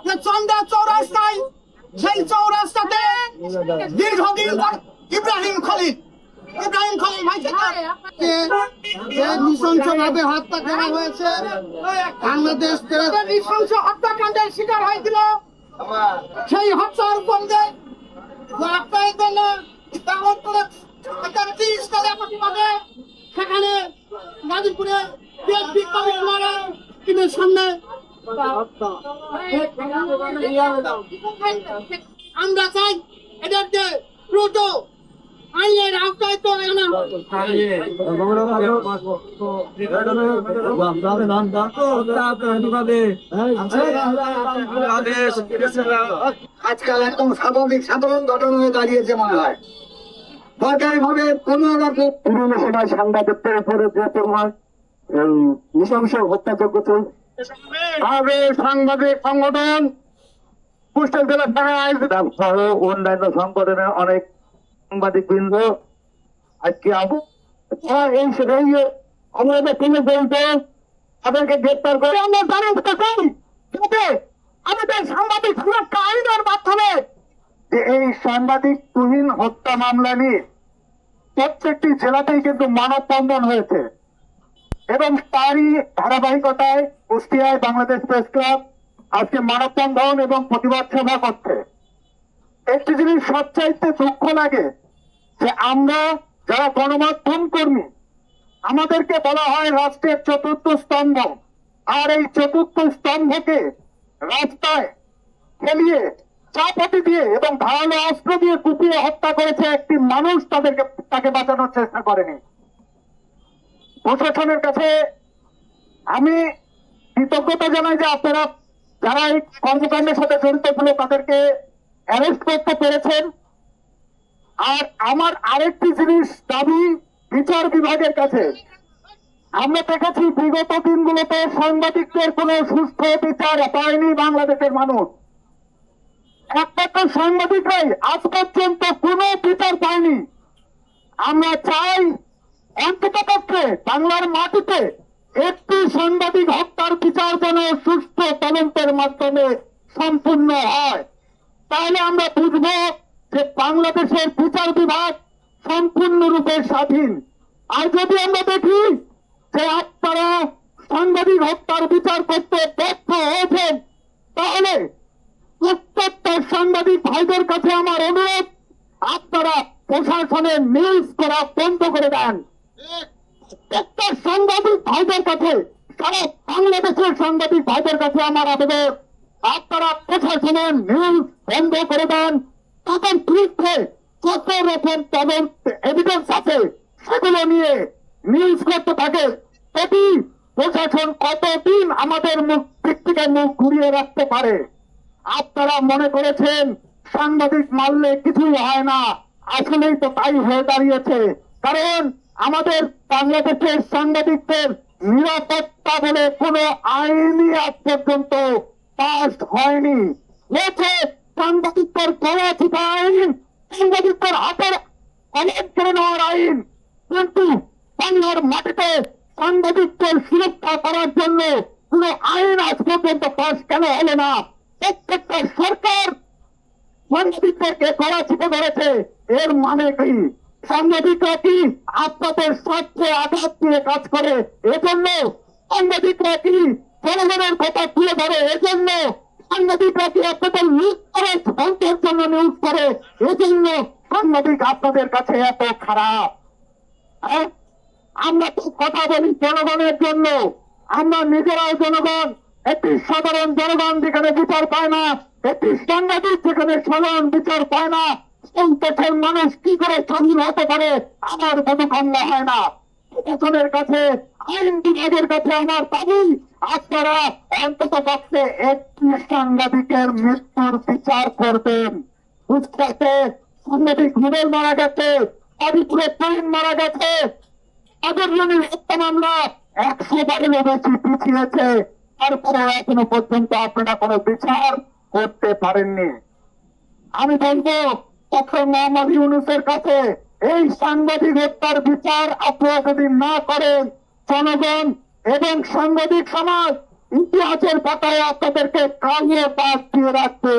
যে চন্দা চৌরাস্তায় সেই চৌরাস্তাতে দীর্ঘদিন ইব্রাহিম খলিল ভাবে হত্যা করা হয়েছে বাংলাদেশ নৃশংস হত্যাকাণ্ডের শিকার হয়েছিল সেই হত্যার বন্ধে আপনার জন্য তেমন করে একটি স্থলে প্রতিবাদে সেখানে গাজীপুরে বিএনপি কমিশনারের কিন্তু সামনে আমরা চাই এদেরকে দ্রুত আইনের আওতায় তো আনা আজকাল একদম স্বাভাবিক সাধারণ ঘটনা হয়ে দাঁড়িয়েছে মনে হয়। সরকারি ভাবে কোনো রকম পুরোনো সময় সাংবাদিকদের উপরে যে তোমার এই নৃশংস হত্যাযজ্ঞ চলছে। ভাবে সাংবাদিক সংগঠন কুষ্টিয়া জেলা আয়োজিত সহ অন্যান্য সংগঠনের অনেক সাংবাদিক বৃন্দ আজকে এই গ্রেপ্তার করে। চাই সাংবাদিক মাধ্যমে যে এই সাংবাদিক তুহিন হত্যা মামলা নিয়ে প্রত্যেকটি জেলাতেই কিন্তু মানববন্ধন হয়েছে। এবং তারই ধারাবাহিকতায় কুষ্টিয়ায় বাংলাদেশ প্রেস ক্লাব আজকে মানববন্ধন এবং প্রতিবাদ সভা করছে। একটি জিনিস সবচাইতে দুঃখ লাগে, যে আমরা যারা গণমাধ্যম কর্মী, আমাদেরকে বলা হয় রাষ্ট্রের চতুর্থ স্তম্ভ। আর এই চতুর্থ স্তম্ভকে রাস্তায় ফেলিয়ে চাপাতি দিয়ে এবং ধারালো অস্ত্র দিয়ে কুপিয়ে হত্যা করেছে একটি মানুষ তাদেরকে, তাকে বাঁচানোর চেষ্টা করেনি। প্রশাসনের কাছে আমি কৃতজ্ঞতা জানাই যে আপনারা যারা এই কর্মকাণ্ডের সাথে জড়িত ছিল তাদেরকে অ্যারেস্ট করতে পেরেছেন। আর আমার আরেকটি জিনিস, দাবি বিচার বিভাগের কাছে। আমরা দেখেছি বিগত দিনগুলোতে সাংবাদিকদের কোনো সুস্থ বিচার পায়নি বাংলাদেশের মানুষ। একমাত্র সাংবাদিকরাই আজ পর্যন্ত কোনো বিচার পায়নি। আমরা চাই বাংলার মাটিতে একটি সাংবাদিক হত্যার বিচার যেন সুস্থ তদন্তের মাধ্যমে সম্পূর্ণ হয়, তাহলে আমরা বুঝব যে বাংলাদেশের বিচার বিভাগ সম্পূর্ণরূপে স্বাধীন। আর যদি আমরা দেখি যে আপনারা সাংবাদিক হত্যার বিচার করতে ব্যর্থ হয়েছেন, তাহলে প্রত্যেকটা সাংবাদিক ভাইদের কাছে আমার অনুরোধ, আপনারা প্রশাসনের নিউজ করা বন্ধ করে দেন। প্রত্যেকটা সাংবাদিক ভাইদের কাছে সারা বাংলাদেশের সাংবাদিক ভাইদের কাছে আমার আবেদন। আপনারা প্রশাসনের নিউজ বন্ধ করে দেন তাদের বিরুদ্ধে কত রকম তদন্ত এভিডেন্স আছে, সেগুলো নিয়ে নিউজ করতে থাকে। এটি প্রশাসন কতদিন আমাদের মুখ থেকে মুখ ঘুরিয়ে রাখতে পারে? আপনারা মনে করেছেন সাংবাদিক মারলে কিছুই হয় না? আসলেই তো তাই হয়ে দাঁড়িয়েছে। কারণ আমাদের বাংলাদেশের সাংবাদিকদের নিরাপত্তা বলে কোনো আইনই আজ পর্যন্ত পাস হয়নি। হয়েছে সাংবাদিকদের গলা টিপা আইন। সাংবাদিকদের হাতের অনেক করে নেওয়ার আইন। কিন্তু বাংলার মাটিতে সাংবাদিকদের সুরক্ষা করার জন্য কোন আইন আজ পর্যন্ত পাস কেন হলো না? প্রত্যেকটা সরকার সাংবাদিকদেরকে গলা চিপে ধরেছে। এর মানে কি? সাংবাদিকরা কি আপনাদের স্বার্থে আঘাত দিয়ে কাজ করে। এজন্য সাংবাদিকরা জনগণের কথা তুলে ধরে। এজন্য সাংবাদিকরা আপনাদের নিউজ করে জন্য নিউজ করে। এজন্য সাংবাদিক আপনাদের কাছে এত খারাপ। হ্যাঁ? আমরা তো কথা বলি জনগণের জন্য। আমরা নিজেরাও জনগণ। একটি সাধারণ জনগণ যেখানে বিচার পায় না, একটি সাংবাদিক যেখানে সাধারণ বিচার পায় না এই মানুষ কি করে স্বাধীন হতে পারে? আমার বোধগম্য হয় না। প্রশাসনের কাছে, আইন বিভাগের কাছে আমার দাবি আপনারা অন্তত পক্ষে একটি সাংবাদিকের মৃত্যুর বিচার করবেন। বুঝতে সাংবাদিক রুবেল মারা গেছে আদিপুরে ট্রেন মারা গেছে। আদরজনের হত্যা মামলা একশো বারেরও বেশি পিছিয়েছে। তারপরে এখনও পর্যন্ত আপনারা কোনো বিচার করতে পারেননি। আমি বলব ডক্টর মোহাম্মদ ইউনুসের কাছে এই সাংবাদিক হত্যার বিচার আপনারা যদি না করেন, জনগণ এবং সাংবাদিক সমাজ ইতিহাসের পাতায় আপনাদেরকে কালিয়ে পাশ দিয়ে রাখবে।